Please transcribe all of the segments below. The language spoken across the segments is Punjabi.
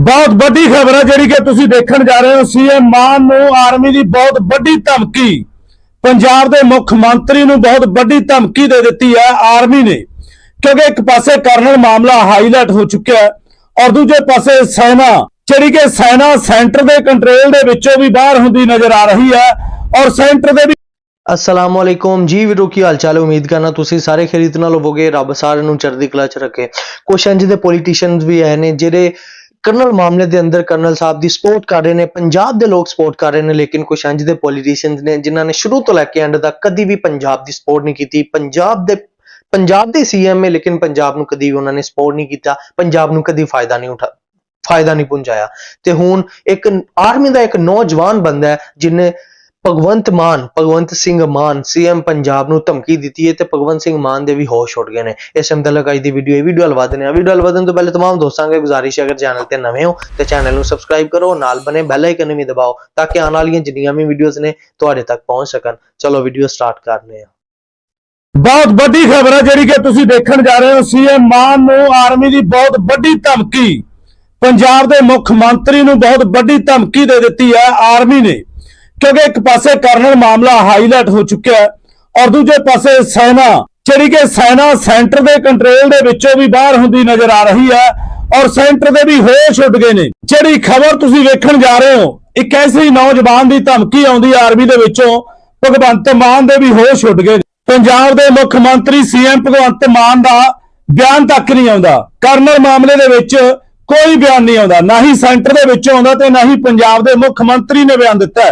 ਬਹੁਤ ਵੱਡੀ ਖਬਰ ਹੈ ਜਿਹੜੀ ਕਿ ਤੁਸੀਂ ਦੇਖਣ ਜਾ ਰਹੇ ਹੋ। ਸੀਐਮ ਮਾਨ ਨੂੰ ਆਰਮੀ ਦੀ ਬਹੁਤ ਵੱਡੀ ਧਮਕੀ। ਪੰਜਾਬ ਦੇ ਮੁੱਖ ਮੰਤਰੀ ਨੂੰ ਬਹੁਤ ਵੱਡੀ ਧਮਕੀ ਦੇ ਦਿੱਤੀ ਹੈ ਆਰਮੀ ਨੇ। ਕਿਉਂਕਿ ਇੱਕ ਪਾਸੇ ਕਰਨਲ ਮਾਮਲਾ ਹਾਈਲਾਈਟ ਹੋ ਚੁੱਕਿਆ ਹੈ ਔਰ ਦੂਜੇ ਪਾਸੇ ਸੈਨਾ, ਜਿਹੜੀ ਕਿ ਸੈਨਾ ਸੈਂਟਰ ਦੇ ਕੰਟਰੋਲ ਦੇ ਵਿੱਚੋਂ ਵੀ ਬਾਹਰ ਹੁੰਦੀ ਨਜ਼ਰ ਆ ਰਹੀ ਹੈ ਔਰ ਸੈਂਟਰ ਦੇ ਵੀ ਅਸਲਾਮ ਵਾਲੇਕੁਮ ਜੀ ਵੀਰੋ, ਕੀ ਹਾਲ ਚਾਲ ਉਮੀਦ ਕਰਨਾ ਤੁਸੀਂ ਸਾਰੇ ਖਰੀਦ ਨਾਲ ਹੋਵੋਗੇ। ਰੱਬ ਸਾਰਿਆਂ ਨੂੰ ਚੜ੍ਹਦੀ ਕਲਾ ਚ ਰੱਖੇ। ਕੁਛ ਇੰਜ ਦੇ ਪੋਲੀਟੀਸ਼ੀਅਨਸ ਵੀ ਹੈ ਨੇ, ਜਿਹੜੇ ਕਰਨਲ ਮਾਮਲੇ ਦੇ ਅੰਦਰ ਕਰਨਲ ਸਾਹਿਬ ਦੀ ਸਪੋਰਟ ਕਰ ਰਹੇ ਨੇ, ਪੰਜਾਬ ਦੇ ਲੋਕ ਸਪੋਰਟ ਕਰ ਰਹੇ ਨੇ, ਲੇਕਿਨ ਕੁਛ ਇੰਜ ਦੇ ਪੋਲੀਟੀਸ਼ੀਅਨਸ ਨੇ ਜਿਨ੍ਹਾਂ ਨੇ ਸ਼ੁਰੂ ਤੋਂ ਲੈ ਕੇ ਐਂਡ ਤੱਕ ਕਦੀ ਵੀ ਪੰਜਾਬ ਦੀ ਸਪੋਰਟ ਨਹੀਂ ਕੀਤੀ। ਪੰਜਾਬ ਦੇ ਪੰਜਾਬ ਦੇ ਸੀਐਮ ਨੇ ਲੇਕਿਨ ਪੰਜਾਬ ਨੂੰ ਕਦੀ ਵੀ ਉਹਨਾਂ ਨੇ ਸਪੋਰਟ ਨਹੀਂ ਕੀਤਾ। ਪੰਜਾਬ ਨੂੰ ਕਦੀ ਫਾਇਦਾ ਨਹੀਂ ਉਠਾ, ਫਾਇਦਾ ਨਹੀਂ ਪਹੁੰਚਾਇਆ ਤੇ ਹੁਣ ਇੱਕ ਆਰਮੀ ਦਾ ਇੱਕ ਨੌਜਵਾਨ ਬੰਦਾ ਹੈ ਜਿਨੇ ਭਗਵੰਤ ਮਾਨ ਭਗਵੰਤ ਸਿੰਘ ਮਾਨ ਸੀਐਮ ਪੰਜਾਬ ਨੂੰ ਧਮਕੀ ਦਿੱਤੀ ਹੈ ਤੇ ਭਗਵੰਤ ਸਿੰਘ ਮਾਨ ਦੇ ਵੀ ਹੋਸ਼ ਉੱਡ ਗਏ ਨੇ ਇਸ ਮੁਤਲਕ ਅੱਜ ਦੀ ਵੀਡੀਓ ਇਹ ਵੀਡੀਓ ਹਲਵਾ ਦਿੰਦੇ ਆ ਵੀਡੀਓ ਹਲਵਾ ਦੇਣ ਤੋਂ ਪਹਿਲੇ तमाम ਦੋਸਤਾਂ ਅੱਗੇ ਗੁਜ਼ਾਰਿਸ਼ ਹੈ ਅਗਰ ਚੈਨਲ ਤੇ ਨਵੇਂ ਹੋ ਤੇ ਚੈਨਲ ਨੂੰ ਸਬਸਕ੍ਰਾਈਬ ਕਰੋ ਨਾਲ ਬਨੇ ਬੈਲ ਆਈਕਨ ਵੀ ਦਬਾਓ ਤਾਂ ਕਿ ਆਉਣ ਵਾਲੀਆਂ ਜਿੰਨੀਆਂ ਵੀ ਵੀਡੀਓਜ਼ ਨੇ ਤੁਹਾਡੇ ਤੱਕ ਪਹੁੰਚ ਸਕਣ ਚਲੋ ਵੀਡੀਓ ਸਟਾਰਟ ਕਰਨੇ ਆ ਬਹੁਤ ਵੱਡੀ ਖਬਰ ਹੈ ਜਿਹੜੀ ਕਿ ਤੁਸੀਂ ਦੇਖਣ ਜਾ ਰਹੇ ਹੋ ਸੀਐਮ ਮਾਨ ਨੂੰ ਆਰਮੀ ਦੀ ਬਹੁਤ ਵੱਡੀ ਧਮਕੀ ਪੰਜਾਬ ਦੇ ਮੁੱਖ ਮੰਤਰੀ ਨੂੰ ਬਹੁਤ ਵੱਡੀ ਧਮਕੀ ਦੇ ਦਿੱਤੀ ਹੈ ਆਰਮੀ ਨੇ ਕਿਉਂਕਿ ਇੱਕ ਪਾਸੇ ਕਰਨਲ ਮਾਮਲਾ ਹਾਈਲਾਈਟ ਹੋ ਚੁੱਕਿਆ ਹੈ ਔਰ ਦੂਜੇ ਪਾਸੇ ਸੈਨਾ, ਜਿਹੜੀ ਕਿ ਸੈਨਾ ਸੈਂਟਰ ਦੇ ਕੰਟਰੋਲ ਦੇ ਵਿੱਚੋਂ ਵੀ ਬਾਹਰ ਹੁੰਦੀ ਨਜ਼ਰ ਆ ਰਹੀ ਹੈ ਔਰ ਸੈਂਟਰ ਦੇ ਵੀ ਹੋਸ਼ ਉੱਡ ਗਏ ਨੇ। ਜਿਹੜੀ ਖਬਰ ਤੁਸੀਂ ਵੇਖਣ ਜਾ ਰਹੇ ਹੋ, ਇੱਕ ਐਸੀ ਨੌਜਵਾਨ ਦੀ ਧਮਕੀ ਆਉਂਦੀ ਆਰਮੀ ਦੇ ਵਿੱਚੋਂ, ਭਗਵੰਤ ਮਾਨ ਦੇ ਵੀ ਹੋਸ਼ ਉੱਡ ਗਏ ਪੰਜਾਬ ਦੇ ਮੁੱਖ ਮੰਤਰੀ ਸੀਐਮ ਭਗਵੰਤ ਮਾਨ ਦਾ ਬਿਆਨ ਤੱਕ ਨਹੀਂ ਆਉਂਦਾ। ਕਰਨਲ ਮਾਮਲੇ ਦੇ ਵਿੱਚ ਕੋਈ ਬਿਆਨ ਨਹੀਂ ਆਉਂਦਾ। ਨਾ ਹੀ ਸੈਂਟਰ ਦੇ ਵਿੱਚੋਂ ਆਉਂਦਾ ਤੇ ਨਾ ਹੀ ਪੰਜਾਬ ਦੇ ਮੁੱਖ ਮੰਤਰੀ ਨੇ ਬਿਆਨ ਦਿੱਤਾ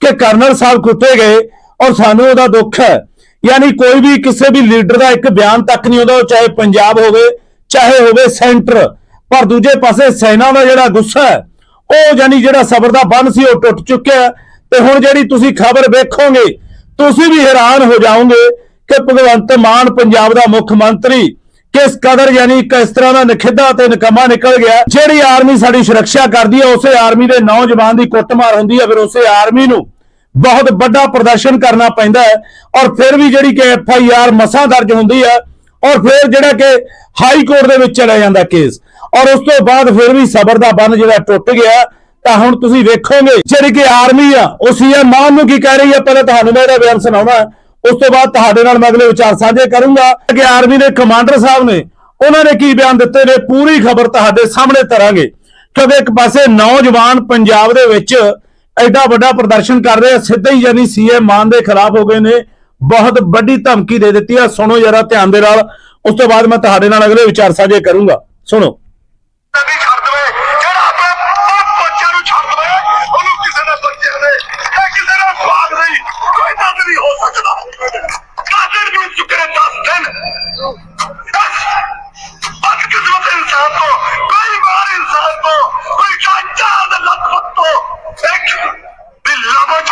ਕਿ ਕਰਨਲ ਸਾਹਿਬ ਕੁੱਤੇ ਗਏ ਔਰ ਸਾਨੂੰ ਉਹਦਾ ਦੁੱਖ ਹੈ। ਯਾਨੀ ਕੋਈ ਵੀ ਕਿਸੇ ਵੀ ਲੀਡਰ ਦਾ ਇੱਕ ਬਿਆਨ ਤੱਕ ਨਹੀਂ ਆਉਂਦਾ, ਉਹ ਚਾਹੇ ਪੰਜਾਬ ਹੋਵੇ, ਚਾਹੇ ਹੋਵੇ ਸੈਂਟਰ, ਪਰ ਦੂਜੇ ਪਾਸੇ ਸੈਨਾ ਦਾ ਜਿਹੜਾ ਗੁੱਸਾ ਹੈ, ਉਹ ਯਾਨੀ ਜਿਹੜਾ ਸਬਰ ਦਾ ਬੰਨ ਸੀ, ਉਹ ਟੁੱਟ ਚੁੱਕਿਆ ਤੇ ਹੁਣ ਜਿਹੜੀ ਤੁਸੀਂ ਖਬਰ ਵੇਖੋਗੇ, ਤੁਸੀਂ ਵੀ ਹੈਰਾਨ ਹੋ ਜਾਓਗੇ ਕਿ ਭਗਵੰਤ ਮਾਨ ਪੰਜਾਬ ਦਾ ਮੁੱਖ ਮੰਤਰੀ ਕਿਸ ਕਦਰ ਯਾਨੀ ਕਿਸ ਤਰ੍ਹਾਂ ਦਾ ਨਖਿੱਧਾ ਤੇ ਨਕਮਾ ਨਿਕਲ ਗਿਆ ਜਿਹੜੀ ਆਰਮੀ ਸਾਡੀ ਸੁਰੱਖਿਆ ਕਰਦੀ ਹੈ, ਉਸੇ ਆਰਮੀ ਦੇ ਨੌਜਵਾਨ ਦੀ ਕੁੱਟਮਾਰ ਹੁੰਦੀ ਹੈ, ਫਿਰ ਉਸੇ ਆਰਮੀ ਨੂੰ ਬਹੁਤ ਵੱਡਾ ਪ੍ਰਦਰਸ਼ਨ ਕਰਨਾ ਪੈਂਦਾ ਹੈ ਔਰ ਫਿਰ ਵੀ ਜਿਹੜੀ ਕਿ ਐਫ ਆਈ ਆਰ ਮਸਾਂ ਦਰਜ ਹੁੰਦੀ ਹੈ ਔਰ ਫਿਰ ਜਿਹੜਾ ਕਿ ਹਾਈ ਕੋਰਟ ਦੇ ਵਿੱਚ ਚਲਾ ਜਾਂਦਾ ਕੇਸ। ਔਰ ਉਸ ਤੋਂ ਬਾਅਦ ਫਿਰ ਵੀ ਸਬਰ ਦਾ ਬੰਨ ਜਿਹੜਾ ਟੁੱਟ ਗਿਆ, ਤਾਂ ਹੁਣ ਤੁਸੀਂ ਵੇਖੋਗੇ ਜਿਹੜੀ ਕਿ ਆਰਮੀ ਆ, ਉਹ ਸੀਐਮ ਮਾਨ ਨੂੰ ਕੀ ਕਹਿ ਰਹੀ ਹੈ? ਪਹਿਲਾਂ ਤੁਹਾਨੂੰ ਮੈਂ ਇਹਦਾ ਬਿਆਨ ਸੁਣਾਉਣਾ। ਉਸ ਤੋਂ ਬਾਅਦ ਤੁਹਾਡੇ ਨਾਲ ਮੈਂ ਅਗਲੇ ਵਿਚਾਰ ਸਾਂਝੇ ਕਰੂੰਗਾ। ਕਿ ਆਰਮੀ ਦੇ ਕਮਾਂਡਰ ਸਾਹਿਬ ਨੇ, ਉਹਨਾਂ ਨੇ ਕੀ ਬਿਆਨ ਦਿੱਤੇ ਨੇ? ਪੂਰੀ ਖਬਰ ਤੁਹਾਡੇ ਸਾਹਮਣੇ ਤਰਾਂਗੇ। ਕਿਉਂਕਿ ਇੱਕ ਪਾਸੇ ਨੌਜਵਾਨ ਪੰਜਾਬ ਦੇ ਵਿੱਚ ਐਡਾ ਵੱਡਾ ਪ੍ਰਦਰਸ਼ਨ ਕਰ ਰਹੇ ਆ, ਸਿੱਧਾ ਹੀ ਯਾਨੀ ਸੀਐਮ ਮਾਨ ਦੇ ਖਿਲਾਫ ਹੋ ਗਏ ਨੇ। ਬਹੁਤ ਵੱਡੀ ਧਮਕੀ ਦੇ ਦਿੱਤੀ ਆ। ਸੁਣੋ ਜਰਾ ਧਿਆਨ ਦੇ ਨਾਲ। ਉਸ ਤੋਂ ਬਾਅਦ ਮੈਂ ਤੁਹਾਡੇ ਨਾਲ ਅਗਲੇ ਵਿਚਾਰ ਸਾਂਝੇ ਕਰੂੰਗਾ। ਸੁਣੋ। ਕਿਸੇ ਨੇ ਬੱਚਿਆਂ ਨਹੀਂ। ਕੋਈ ਦਰਦ ਨਹੀਂ ਹੋ ਸਕਦਾ ਦਸ ਦਿਨ ਵੀ ਚੁੱਕੇ ਨੇ 10 ਦਿਨ ਬਸ ਕਿਸਮਤ ਇਨਸਾਨ ਤੋਂ ਕੋਈ ਮਾਰ ਇਨਸਾਨ ਤੋਂ ਕੋਈ ਚਾਚਾ ਦਾ ਲੱਤ ਤੋਂ ਇੱਕ ਵੀ ਲਬਜ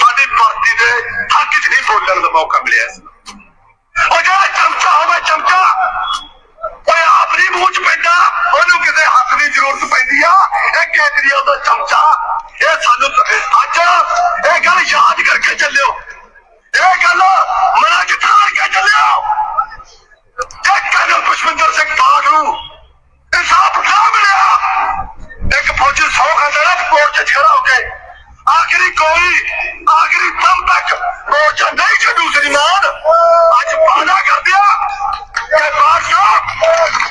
ਸਾਡੀ ਭਰਤੀ ਦੇ ਹੱਕ 'ਚ ਨਹੀਂ ਬੋਲਣ ਦਾ ਮੌਕਾ ਮਿਲਿਆ ਸੀ ਉਹ ਜਿਹੜਾ ਚਮਚਾ ਹੋਵੇ ਚਮਚਾ ਓਏ ਆਪ ਨਹੀਂ ਮੂੰਹ ਚ ਪੈਂਦਾ ਉਹਨੂੰ ਕਿਸੇ ਹੱਥ ਦੀ ਜ਼ਰੂਰਤ ਪੈਂਦੀ ਆ ਇਹ ਕੇਜਰੀਵਾਲ ਦਾ ਚਮਚਾ ਇਹ ਸਾਨੂੰ ਅੱਜ ਇਹ ਗੱਲ ਯਾਦ ਕਰਕੇ ਚੱਲਿਓ ਇਹ ਗੱਲ ਮਨਾਂ ਚ ਠਾੜ ਕੇ ਚੱਲਿਓ ਜੇ ਕਰਨਲ ਪੁਸ਼ਪਿੰਦਰ ਸਿੰਘ ਬਾਗ ਨੂੰ ਇਨਸਾਫ ਨਾ ਮਿਲਿਆ ਇੱਕ ਫੌਜੀ ਸੌ ਖਾਂਦਾ ਨਾ ਕੋਰਟ ਚ ਖੜਾ ਹੋ ਕੇ ਆਖਰੀ ਕੋਈ। ਆਖਰੀ ਦਮ ਤੱਕ ਮੋਰਚਾ ਨਹੀਂ ਛੱਡੂ ਸ੍ਰੀਮਾਨ। ਅੱਜ ਵਾਅਦਾ ਕਰ ਦਿਆ ਕਿ ਬਾਗ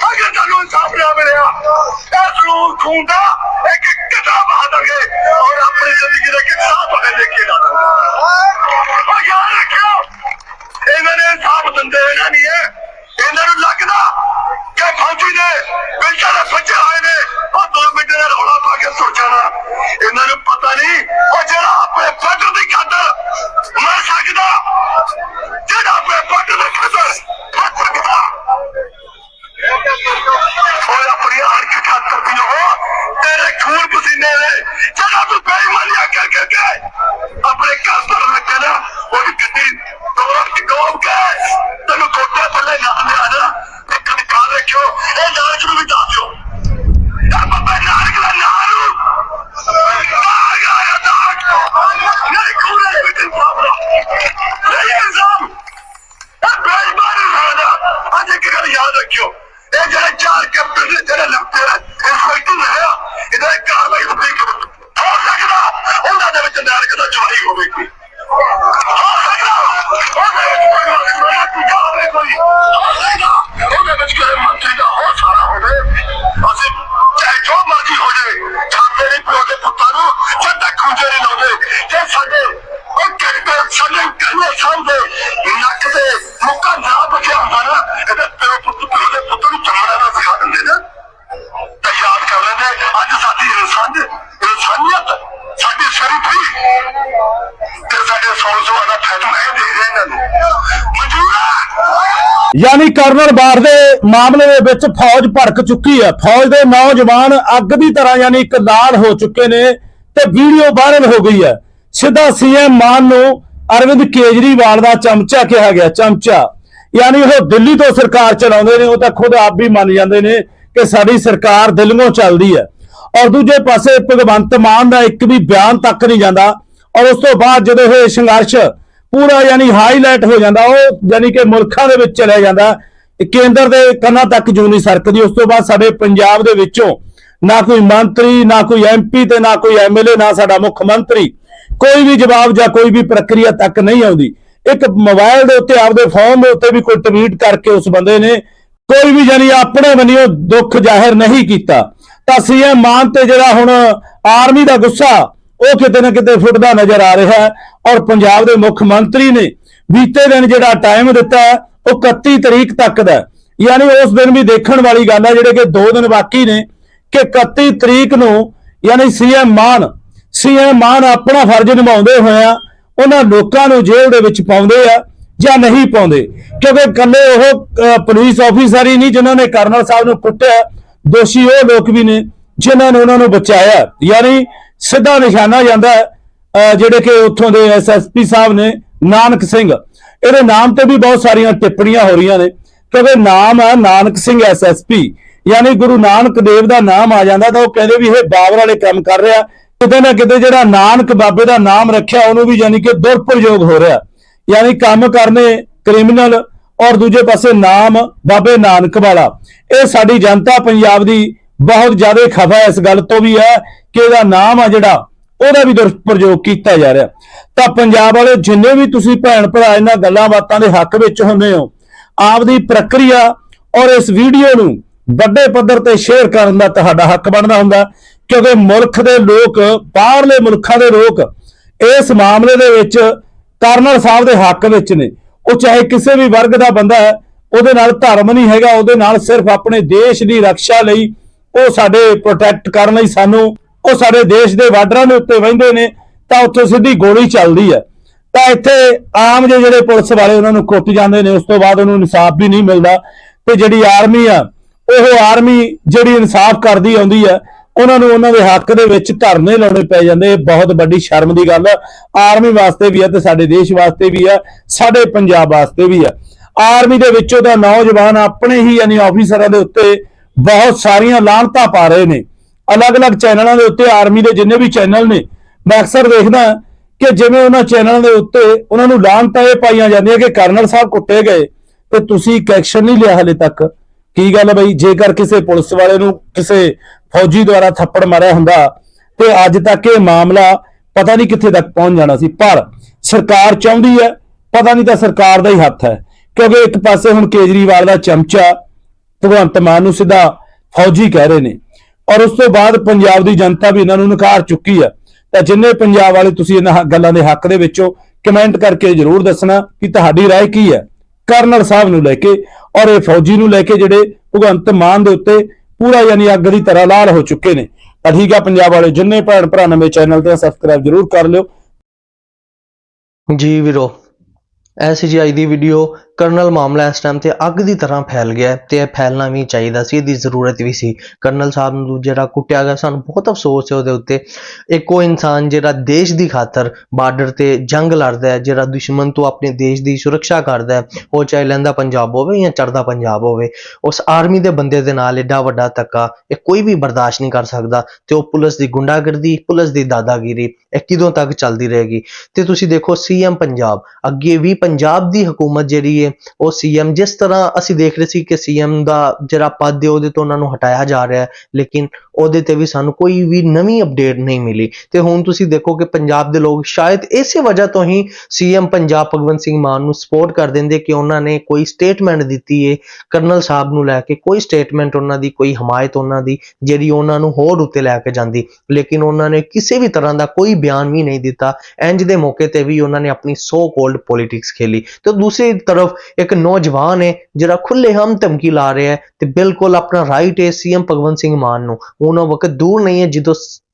ਅਗਰ ਤੁਹਾਨੂੰ ਇਨਸਾਫ ਨਾ ਮਿਲਿਆ ਇਸ ਨੂੰ ਖੂਨ ਦਾ ਇੱਕ ਕਿਤਾਬ ਬਹਾ ਦਾਂਗੇ ਔਰ ਆਪਣੀ ਜ਼ਿੰਦਗੀ ਦੇ ਕਿਤਾਬ ਬਣੇ ਲੈ ਕੇ ਜਾਵਾਂਗੇ ਉਹ ਯਾਦ ਰੱਖਿਓ ਇਹਨਾਂ ਨੇ ਇਨਸਾਫ ਦਿੰਦੇ ਇਹਨਾਂ ਨਹੀਂ ਹੈ ਇਹਨਾਂ ਨੂੰ ਲੱਗਦਾ ਕਿ ਫੌਜੀ ਨੇ ਵਿਚਾਰੇ ਬੱਚੇ ਹੋਏ ਨੇ ਉਹ ਦੋ ਮਿੰਟ ਦਾ ਰੌਲਾ ਪਾ ਕੇ ਸੁੱਟ ਜਾਣਾ ਇਹਨਾਂ ਨੂੰ ਪਤਾ ਨਹੀਂ ਉਹ ਜਿਹੜਾ ਆਪਣੇ ਫੱਟਰ ਦੀ ਖਾਤਰ ਮਰ ਸਕਦਾ ਜਿਹੜਾ ਆਪਣੇ ਫੱਟਰ ਦੀ ਖਾਤਰ ਮਰ ਸਕਦਾ ਓਏ ਆਪਣੀ ਆਰਕ ਖਾਤਰ ਵੀ ਹੋ ਤੇਰੇ ਖੂਨ ਪਸੀਨੇ ਨੇ ਜਿਹੜਾ ਤੂੰ ਬੇਈਮਾਨੀਆਂ ਕਰ ਕਰ ਕੇ ਆਪਣੇ ਘਰ ਪਰ ਲੱਗਾ ਨਾ ਉਹਦੀ ਗੱਡੀ ਤੋੜ ਕੇ ਡੋਬ ਕੇ ਤੈਨੂੰ ਕੋਟੇ ਪੱਲੇ ਨਾ ਲਿਆ ਨਾ ਇੱਕ ਨਿਕਾਲ ਰੱਖਿਓ ਇਹ ਜਾਂਚ ਨੂੰ ਵੀ ਦੱਸ ਦਿਓ ਦੇ ਕਾਰਵਾਈ ਹੁੰਦੀ ਕਿਵੇਂ ਹੋ ਸਕਦਾ ਉਹਨਾਂ ਦੇ ਵਿੱਚ ਨਾਰਕ ਦਾ ਚਵਾਈ ਹੋਵੇ ਕੋਈ ਹੋ ਸਕਦਾ ਉਹਦੇ ਵਿੱਚ ਕੋਈ ਜਾਵੇ ਕੋਈ ਹੋ ਸਕਦਾ ਉਹਦੇ ਵਿੱਚ ਕੋਈ ਮੰਤਰੀ ਦਾ ਹੋ ਸਾਰਾ ਹੋਵੇ ਅਸੀਂ ਚਾਹੇ ਜੋ ਮਰਜ਼ੀ ਹੋ ਜਾਏ ਛਾਪੇ ਨਹੀਂ ਪਿਓ ਦੇ ਪੁੱਤਾਂ ਨੂੰ ਜਦ ਤੱਕ ਖੁੰਝੇ ਨਹੀਂ ਲਾਉਂਦੇ ਤੇ ਸਾਡੇ ਉਹ ਕਹਿੰਦੇ ਸਾਡੇ ਕੰਨੇ ਸਾਹਮਣੇ ਨੱਕ ਤੇ ਮੁੱਕਾ ਨਾ ਬਚਿਆ ਹੁੰਦਾ ਨਾ ਇਹਦੇ ਪਿਓ ਪੁੱਤ ਪਿਓ ਦੇ ਪੁੱਤ ਨੂੰ ਚਮੜਾ ਨਾ ਸਿਖਾ ਦਿੰਦੇ ਨਾ ਤਾਂ ਯਾਦ ਕਰ ਲੈਂਦੇ ਅੱਜ ਸਾਡੀ ਇਨਸਾਨ ਇਨਸਾਨੀਅਤ ਸਾਡੀ ਸ਼ਰੀਫੀ ਤੇ ਸਾਡੇ ਸੌਣ ਸੁਭਾਅ ਦਾ ਫੈਸਲਾ ਇਹ ਦੇ ਰਹੇ ਇਹਨਾਂ ਨੂੰ ਮਨਜ਼ੂਰ ਹੈ ਯਾਨੀ ਕਰਨਲ ਬਾਰ ਦੇ ਮਾਮਲੇ ਦੇ ਵਿੱਚ ਫੌਜ ਭੜਕ ਚੁੱਕੀ ਹੈ। ਫੌਜ ਦੇ ਨੌਜਵਾਨ ਅੱਗ ਦੀ ਤਰ੍ਹਾਂ ਯਾਨੀ ਇੱਕ ਲਾਲ ਹੋ ਚੁੱਕੇ ਨੇ ਤੇ ਵੀਡੀਓ ਵਾਇਰਲ ਹੋ ਗਈ ਹੈ। ਸਿੱਧਾ ਸੀਐਮ ਮਾਨ ਨੂੰ ਅਰਵਿੰਦ ਕੇਜਰੀਵਾਲ ਦਾ ਚਮਚਾ ਕਿਹਾ ਗਿਆ, ਚਮਚਾ। ਯਾਨੀ ਉਹ ਦਿੱਲੀ ਤੋਂ ਸਰਕਾਰ ਚਲਾਉਂਦੇ ਨੇ, ਉਹ ਤਾਂ ਖੁਦ ਆਪ ਵੀ ਮੰਨ ਜਾਂਦੇ ਨੇ ਕਿ ਸਾਡੀ ਸਰਕਾਰ ਦਿੱਲੀੋਂ ਚੱਲਦੀ ਹੈ। ਔਰ ਦੂਜੇ ਪਾਸੇ ਭਗਵੰਤ ਮਾਨ ਦਾ ਇੱਕ ਵੀ ਬਿਆਨ ਤੱਕ ਨਹੀਂ ਜਾਂਦਾ। ਔਰ ਉਸ ਤੋਂ ਬਾਅਦ ਜਦੋਂ ਇਹ ਸੰਘਰਸ਼ ਪੂਰਾ ਯਾਨੀ ਹਾਈਲਾਈਟ ਹੋ ਜਾਂਦਾ, ਉਹ ਯਾਨੀ ਕਿ ਮੁਲਕਾਂ ਦੇ ਵਿੱਚ ਚਲਿਆ ਜਾਂਦਾ। ਕੇਂਦਰ ਦੇ ਕੰਨਾਂ ਤੱਕ ਜੂ ਨਹੀਂ ਸਰਕਦੀ। ਉਸ ਤੋਂ ਬਾਅਦ ਸਾਡੇ ਪੰਜਾਬ ਦੇ ਵਿੱਚੋਂ ਨਾ ਕੋਈ ਮੰਤਰੀ, ਨਾ ਕੋਈ ਐਮਪੀ ਤੇ ਨਾ ਕੋਈ ਐਮਐਲਏ ਨਾ ਸਾਡਾ ਮੁੱਖ ਮੰਤਰੀ, ਕੋਈ ਵੀ ਜਵਾਬ ਜਾਂ ਕੋਈ ਵੀ ਪ੍ਰਕਿਰਿਆ ਤੱਕ ਨਹੀਂ ਆਉਂਦੀ। ਇੱਕ ਮੋਬਾਈਲ ਦੇ ਉੱਤੇ, ਆਪਦੇ ਫੋਨ ਦੇ ਉੱਤੇ ਵੀ ਕੋਈ ਟਵੀਟ ਕਰਕੇ ਉਸ ਬੰਦੇ ਨੇ ਕੋਈ ਵੀ ਜਾਨੀ ਆਪਣੇ ਵੱਲੋਂ ਦੁੱਖ ਜ਼ਾਹਿਰ ਨਹੀਂ ਕੀਤਾ। ਤਾਂ ਸੀਐਮ ਮਾਨ ਤੇ ਜਿਹੜਾ ਹੁਣ ਆਰਮੀ ਦਾ ਗੁੱਸਾ ਉਹ ਕਿਤੇ ਨਾ ਕਿਤੇ ਫੁੱਟਦਾ ਨਜ਼ਰ ਆ ਰਿਹਾ ਹੈ ਔਰ ਪੰਜਾਬ ਦੇ ਮੁੱਖ ਮੰਤਰੀ ਨੇ ਬੀਤੇ ਦਿਨ ਜਿਹੜਾ ਟਾਈਮ ਦਿੱਤਾ ਉਹ 31 ਤਰੀਕ ਤੱਕ ਦਾ ਯਾਨੀ ਉਸ ਦਿਨ ਵੀ ਦੇਖਣ ਵਾਲੀ ਗੱਲ ਹੈ, ਜਿਹੜੇ ਕਿ 2 ਦਿਨ ਬਾਕੀ ਨੇ, ਕਿ 31 ਤਰੀਕ ਨੂੰ ਯਾਨੀ ਸੀਐਮ ਮਾਨ ਸੀਐਮ ਮਾਨ ਆਪਣਾ ਫਰਜ਼ ਨਿਭਾਉਂਦੇ ਹੋਇਆ ਉਹਨਾਂ ਲੋਕਾਂ ਨੂੰ ਜੇਲ੍ਹ ਦੇ ਵਿੱਚ ਪਾਉਂਦੇ ਆ ਜਾਂ ਨਹੀਂ ਪਾਉਂਦੇ। ਕਿਉਂਕਿ ਇਕੱਲੇ ਉਹ ਪੁਲਿਸ ਆਫੀਸਰ ਹੀ ਨਹੀਂ ਜਿਨ੍ਹਾਂ ਨੇ ਕਰਨਲ ਸਾਹਿਬ ਨੂੰ ਕੁੱਟਿਆ, ਦੋਸ਼ੀ ਉਹ ਲੋਕ ਵੀ ਨੇ ਜਿਨ੍ਹਾਂ ਨੇ ਉਹਨਾਂ ਨੂੰ ਬਚਾਇਆ। ਯਾਨੀ ਸਿੱਧਾ ਨਿਸ਼ਾਨਾ ਜਾਂਦਾ ਜਿਹੜੇ ਕਿ ਉੱਥੋਂ ਦੇ ਐਸਐਸਪੀ ਸਾਹਿਬ ਨੇ, ਨਾਨਕ ਸਿੰਘ। ਇਹਦੇ ਨਾਮ ਤੇ ਵੀ ਬਹੁਤ ਸਾਰੀਆਂ ਟਿੱਪਣੀਆਂ ਹੋ ਰਹੀਆਂ ਨੇ ਕਿਉਂਕਿ ਨਾਮ ਹੈ ਨਾਨਕ ਸਿੰਘ ਐਸਐਸਪੀ ਯਾਨੀ ਗੁਰੂ ਨਾਨਕ ਦੇਵ ਦਾ ਨਾਮ ਆ ਜਾਂਦਾ ਤਾਂ ਉਹ ਕਹਿੰਦੇ ਵੀ ਇਹ ਬਾਬਰ ਵਾਲੇ ਕੰਮ ਕਰ ਰਿਹਾ। ਕਿਤੇ ਨਾ ਕਿਤੇ ਜਿਹੜਾ ਨਾਨਕ ਬਾਬੇ ਦਾ ਨਾਮ ਰੱਖਿਆ, ਉਹਨੂੰ ਵੀ ਯਾਨੀ ਕਿ ਦੁਰਪ੍ਰਯੋਗ ਹੋ ਰਿਹਾ। ਯਾਨੀ ਕੰਮ ਕਰਨੇ ਕ੍ਰਿਮੀਨਲ ਔਰ ਦੂਜੇ ਪਾਸੇ ਨਾਮ ਬਾਬੇ ਨਾਨਕ ਵਾਲਾ। ਇਹ ਸਾਡੀ ਜਨਤਾ ਪੰਜਾਬ ਦੀ ਬਹੁਤ ਜ਼ਿਆਦਾ ਖਫਾ ਇਸ ਗੱਲ ਤੋਂ ਵੀ ਹੈ ਕਿ ਇਹਦਾ ਨਾਮ ਆ ਜਿਹੜਾ, ਉਹਦਾ ਵੀ ਦੁਰਪ੍ਰਯੋਗ ਕੀਤਾ ਜਾ ਰਿਹਾ। ਤਾਂ ਪੰਜਾਬ ਵਾਲੇ ਜਿੰਨੇ ਵੀ ਤੁਸੀਂ ਭੈਣ ਭਰਾ ਇਹਨਾਂ ਗੱਲਾਂ ਬਾਤਾਂ ਦੇ ਹੱਕ ਵਿੱਚ ਹੁੰਦੇ ਹੋ, ਆਪਦੀ ਪ੍ਰਕਿਰਿਆ ਔਰ ਇਸ ਵੀਡੀਓ ਨੂੰ ਵੱਡੇ ਪੱਧਰ ਤੇ ਸ਼ੇਅਰ ਕਰਨ ਦਾ ਤੁਹਾਡਾ ਹੱਕ ਬਣਦਾ ਹੁੰਦਾ, ਕਿਉਂਕਿ ਮੁਲਕ ਦੇ ਲੋਕ, ਬਾਹਰਲੇ ਮੁਲਕਾਂ ਦੇ ਲੋਕ ਇਸ ਮਾਮਲੇ ਦੇ ਵਿੱਚ ਕਰਨਲ ਸਾਹਿਬ ਦੇ ਹੱਕ ਵਿੱਚ ਨੇ। ਉਹ ਚਾਹੇ ਕਿਸੇ ਵੀ ਵਰਗ ਦਾ ਬੰਦਾ ਹੈ, ਉਹਦੇ ਨਾਲ ਧਰਮ ਨਹੀਂ ਹੈਗਾ, ਉਹਦੇ ਨਾਲ ਸਿਰਫ ਆਪਣੇ ਦੇਸ਼ ਦੀ ਰੱਖਿਆ ਲਈ ਉਹ ਸਾਡੇ ਪ੍ਰੋਟੈਕਟ ਕਰਨ ਲਈ ਸਾਨੂੰ, ਉਹ ਸਾਡੇ ਦੇਸ਼ ਦੇ ਬਾਰਡਰਾਂ ਦੇ ਉੱਤੇ ਵਹਿੰਦੇ ਨੇ, ਤਾਂ ਉੱਥੋਂ ਸਿੱਧੀ ਗੋਲੀ ਚੱਲਦੀ ਹੈ। ਤਾਂ ਇੱਥੇ ਆਮ ਜਿਹੇ ਜਿਹੜੇ ਪੁਲਿਸ ਵਾਲੇ ਉਹਨਾਂ ਨੂੰ ਕੁੱਟ ਜਾਂਦੇ ਨੇ, ਉਸ ਤੋਂ ਬਾਅਦ ਉਹਨੂੰ ਇਨਸਾਫ ਵੀ ਨਹੀਂ ਮਿਲਦਾ। ਤੇ ਜਿਹੜੀ ਆਰਮੀ ਆ, ਉਹ ਆਰਮੀ ਜਿਹੜੀ ਇਨਸਾਫ ਕਰਦੀ ਆਉਂਦੀ ਆ ਉਹਨਾਂ ਨੂੰ ਉਹਨਾਂ ਦੇ ਹੱਕ ਦੇ ਵਿੱਚ ਧਰਨੇ ਲਾਉਣੇ ਪੈ ਜਾਂਦੇ ਇਹ ਬਹੁਤ ਵੱਡੀ ਸ਼ਰਮ ਦੀ ਗੱਲ ਆਰਮੀ ਵਾਸਤੇ ਵੀ ਆ ਤੇ ਸਾਡੇ ਦੇਸ਼ ਵਾਸਤੇ ਵੀ ਆ, ਸਾਡੇ ਪੰਜਾਬ ਵਾਸਤੇ ਵੀ ਹੈ ਆਰਮੀ ਦੇ ਵਿੱਚੋਂ ਦਾ ਨੌਜਵਾਨ ਆਪਣੇ ਹੀ ਯਾਨੀ ਆਫੀਸਰਾਂ ਦੇ ਉੱਤੇ ਬਹੁਤ ਸਾਰੀਆਂ ਲਾਹਨਤਾਂ ਪਾ ਰਹੇ ਨੇ। ਅਲੱਗ-ਅਲੱਗ ਚੈਨਲਾਂ ਦੇ ਉੱਤੇ ਆਰਮੀ ਦੇ ਜਿੰਨੇ ਵੀ ਚੈਨਲ ਨੇ, ਮੈਂ ਅਕਸਰ ਦੇਖਦਾ ਕਿ ਜਿਵੇਂ ਉਹਨਾਂ ਚੈਨਲਾਂ ਦੇ ਉੱਤੇ ਉਹਨਾਂ ਨੂੰ ਲਾਹਨਤਾਂ ਇਹ ਪਾਈਆਂ ਜਾਂਦੀਆਂ ਕਿ ਕਰਨਲ ਸਾਹਿਬ ਕੁੱਟੇ ਗਏ, ਤੇ ਤੁਸੀਂ ਇੱਕ ਐਕਸ਼ਨ ਨਹੀਂ ਲਿਆ ਹਲੇ ਤੱਕ। ਕੀ ਗੱਲ ਬਈ? ਜੇਕਰ ਕਿਸੇ ਪੁਲਿਸ ਵਾਲੇ ਨੂੰ ਕਿਸੇ ਫੌਜੀ ਦੁਆਰਾ ਥੱਪੜ ਮਾਰਿਆ ਹੁੰਦਾ, ਤੇ ਅੱਜ ਤੱਕ ਇਹ ਮਾਮਲਾ ਪਤਾ ਨਹੀਂ ਕਿੱਥੇ ਤੱਕ ਪਹੁੰਚ ਜਾਣਾ ਸੀ। ਪਰ ਸਰਕਾਰ ਚਾਹੁੰਦੀ ਹੈ, ਪਤਾ ਨਹੀਂ ਤਾਂ ਸਰਕਾਰ ਦਾ ਹੀ ਹੱਥ ਹੈ, ਕਿਉਂਕਿ ਇੱਕ ਪਾਸੇ ਹੁਣ ਕੇਜਰੀਵਾਲ ਦਾ ਚਮਚਾ ਭਗਵੰਤ ਮਾਨ ਨੂੰ ਸਿੱਧਾ ਫੌਜੀ ਕਹਿ ਰਹੇ ਨੇ ਔਰ ਉਸ ਤੋਂ ਬਾਅਦ ਪੰਜਾਬ ਦੀ ਜਨਤਾ ਵੀ ਇਹਨਾਂ ਨੂੰ ਨਕਾਰ ਚੁੱਕੀ ਹੈ ਤਾਂ ਜਿੰਨੇ ਪੰਜਾਬ ਵਾਲੇ ਤੁਸੀਂ ਇਹਨਾਂ ਹ- ਗੱਲਾਂ ਦੇ ਹੱਕ ਦੇ ਵਿੱਚੋਂ ਕਮੈਂਟ ਕਰਕੇ ਜਰੂਰ ਦੱਸਣਾ ਕਿ ਤੁਹਾਡੀ رائے ਕੀ ਹੈ ਕਰਨਲ ਸਾਹਿਬ ਨੂੰ ਲੈ ਕੇ ਔਰ ਇਹ ਫੌਜੀ ਨੂੰ ਲੈ ਕੇ ਜਿਹੜੇ ਭਗਵੰਤ ਮਾਨ ਦੇ ਉੱਤੇ ਪੂਰਾ ਯਾਨੀ ਅੱਗ ਦੀ ਤਰ੍ਹਾਂ ਲਾਲ ਹੋ ਚੁੱਕੇ ਨੇ ਤਾਂ ਠੀਕ ਆ ਪੰਜਾਬ ਵਾਲੇ ਜਿੰਨੇ ਭੈਣ ਭਰਾ ਨਵੇਂ ਚੈਨਲ ਤੇ ਸਬਸਕ੍ਰਾਈਬ ਜਰੂਰ ਕਰ ਲਿਓ ਜੀ ਵੀਰੋ ਐਸੀ ਜੀ ਅੱਜ ਦੀ ਵੀਡੀਓ ਕਰਨਲ ਮਾਮਲਾ ਇਸ ਟਾਈਮ ਤੇ ਅੱਗ ਦੀ ਤਰ੍ਹਾਂ ਫੈਲ ਗਿਆ ਹੈ ਤੇ ਇਹ ਫੈਲਣਾ ਵੀ ਚਾਹੀਦਾ ਸੀ, ਇਹਦੀ ਜ਼ਰੂਰਤ ਵੀ ਸੀ। ਕਰਨਲ ਸਾਹਿਬ ਨੂੰ ਜਿਹੜਾ ਕੁੱਟਿਆ ਗਿਆ, ਸਾਨੂੰ ਬਹੁਤ ਅਫਸੋਸ ਹੈ ਉਹਦੇ ਉੱਤੇ। ਇੱਕ ਉਹ ਇਨਸਾਨ ਜਿਹੜਾ ਦੇਸ਼ ਦੀ ਖਾਤਰ ਬਾਰਡਰ ਤੇ ਜੰਗ ਲੜਦਾ ਹੈ, ਜਿਹੜਾ ਦੁਸ਼ਮਣ ਤੋਂ ਆਪਣੇ ਦੇਸ਼ ਦੀ ਸੁਰੱਖਿਆ ਕਰਦਾ ਹੈ, ਉਹ ਚਾਹੇ ਲਹਿੰਦਾ ਪੰਜਾਬ ਹੋਵੇ ਜਾਂ ਚੜ੍ਹਦਾ ਪੰਜਾਬ ਹੋਵੇ, ਉਸ ਆਰਮੀ ਦੇ ਬੰਦੇ ਦੇ ਨਾਲ ਐਡਾ ਵੱਡਾ ਧੱਕਾ ਇਹ ਕੋਈ ਵੀ ਬਰਦਾਸ਼ਤ ਨਹੀਂ ਕਰ ਸਕਦਾ ਤੇ ਉਹ ਪੁਲਿਸ ਦੀ ਗੁੰਡਾਗਰਦੀ, ਪੁਲਿਸ ਦੀ ਦਾਦਾਗਿਰੀ ਇਹ ਕਿਦੋਂ ਤੱਕ ਚੱਲਦੀ ਰਹੇਗੀ? ਤੇ ਤੁਸੀਂ ਦੇਖੋ ਸੀਐਮ ਪੰਜਾਬ, ਅੱਗੇ ਵੀ ਪੰਜਾਬ ਦੀ ਹਕੂਮਤ ਜਿਹੜੀ ਹੈ, ਉਹ ਸੀਐਮ ਜਿਸ ਤਰ੍ਹਾਂ ਅਸੀਂ ਦੇਖ ਰਹੇ ਸੀ ਕਿ ਸੀਐਮ ਦਾ ਜਿਹੜਾ ਪਦ ਹੈ, ਉਹਦੇ ਤੋਂ ਉਹਨਾਂ ਨੂੰ ਹਟਾਇਆ ਜਾ ਰਿਹਾ ਹੈ, ਲੇਕਿਨ ਉਹਦੇ ਤੇ ਵੀ ਸਾਨੂੰ ਕੋਈ ਵੀ ਨਵੀਂ ਅਪਡੇਟ ਨਹੀਂ ਮਿਲੀ। ਤੇ ਹੁਣ ਤੁਸੀਂ ਦੇਖੋ ਕਿ ਪੰਜਾਬ ਦੇ ਲੋਕ ਸ਼ਾਇਦ ਇਸੇ ਵਜ੍ਹਾ ਤੋਂ ਹੀ ਸੀਐਮ ਪੰਜਾਬ ਭਗਵੰਤ ਸਿੰਘ ਮਾਨ ਨੂੰ ਸਪੋਰਟ ਕਰ ਦਿੰਦੇ ਕਿ ਉਹਨਾਂ ਨੇ ਕੋਈ ਸਟੇਟਮੈਂਟ ਦਿੱਤੀ ਹੈ, ਕਰਨਲ ਸਾਹਿਬ ਨੂੰ ਲੈ ਕੇ ਕੋਈ ਸਟੇਟਮੈਂਟ ਉਹਨਾਂ ਦੀ, ਕੋਈ ਹਮਾਇਤ ਉਹਨਾਂ ਦੀ, ਜਿਹੜੀ ਉਹਨਾਂ ਨੂੰ ਹੋਰ ਉੱਤੇ ਲੈ ਕੇ ਜਾਂਦੀ। ਲੇਕਿਨ ਉਹਨਾਂ ਨੇ ਕਿਸੇ ਵੀ ਤਰ੍ਹਾਂ ਦਾ ਕੋਈ ਬਿਆਨ ਵੀ ਨਹੀਂ ਦਿੱਤਾ। ਇੰਜ ਦੇ ਮੌਕੇ ਤੇ ਵੀ ਉਹਨਾਂ ਨੇ ਆਪਣੀ ਸੋ ਕੋਲਡ ਪੋਲਿਟਿਕਸ ਖੇਲੀ। ਤੇ ਦੂਸਰੀ ਤਰਫ ਇੱਕ ਨੌਜਵਾਨ ਹੈ, ਜਿਹੜਾ ਖੁੱਲੇਆਮ ਧਮਕੀ ਲਾ ਰਿਹਾ ਹੈ ਤੇ ਬਿਲਕੁਲ ਆਪਣਾ ਰਾਈਟ ਹੈ ਸੀਐਮ ਭਗਵੰਤ ਸਿੰਘ ਮਾਨ ਨੂੰ। ਹੁਣ ਉਹ ਵਕਤ ਦੂਰ ਨਹੀਂ ਹੈ, ਜਦੋਂ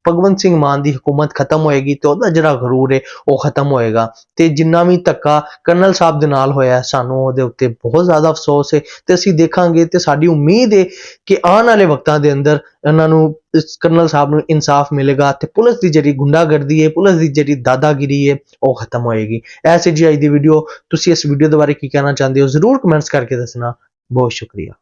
ਭਗਵੰਤ ਸਿੰਘ ਮਾਨ ਦੀ ਹਕੂਮਤ ਖਤਮ ਹੋਏਗੀ ਤੇ ਉਹਦਾ ਜਿਹੜਾ ਗਰੂਰ ਹੈ ਉਹ ਖਤਮ ਹੋਏਗਾ। ਤੇ ਜਿੰਨਾ ਵੀ ਧੱਕਾ ਕਰਨਲ ਸਾਹਿਬ ਦੇ ਨਾਲ ਹੋਇਆ, ਸਾਨੂੰ ਉਹਦੇ ਉੱਤੇ ਬਹੁਤ ਜ਼ਿਆਦਾ ਅਫਸੋਸ ਹੈ ਤੇ ਅਸੀਂ ਦੇਖਾਂਗੇ ਤੇ ਸਾਡੀ ਉਮੀਦ ਹੈ ਕਿ ਆਉਣ ਵਾਲੇ ਵਕਤਾਂ ਦੇ ਅੰਦਰ ਇਹਨਾਂ ਨੂੰ ਕਰਨਲ ਸਾਹਿਬ ਨੂੰ ਇਨਸਾਫ ਮਿਲੇਗਾ ਤੇ ਪੁਲਿਸ ਦੀ ਜਿਹੜੀ ਗੁੰਡਾਗਰਦੀ ਹੈ ਪੁਲਿਸ ਦੀ ਜਿਹੜੀ ਦਾਦਾਗਿਰੀ ਹੈ ਉਹ ਖਤਮ ਹੋਏਗੀ। ਐਸੇ ਜੀ ਅੱਜ ਦੀ ਵੀਡੀਓ ਤੁਸੀਂ ਇਸ ਵੀਡੀਓ ਦੇ ਬਾਰੇ ਕੀ ਕਹਿਣਾ ਚਾਹੁੰਦੇ ਹੋ? ਜ਼ਰੂਰ ਕਮੈਂਟਸ ਕਰਕੇ ਦੱਸਣਾ। ਬਹੁਤ ਸ਼ੁਕਰੀਆ।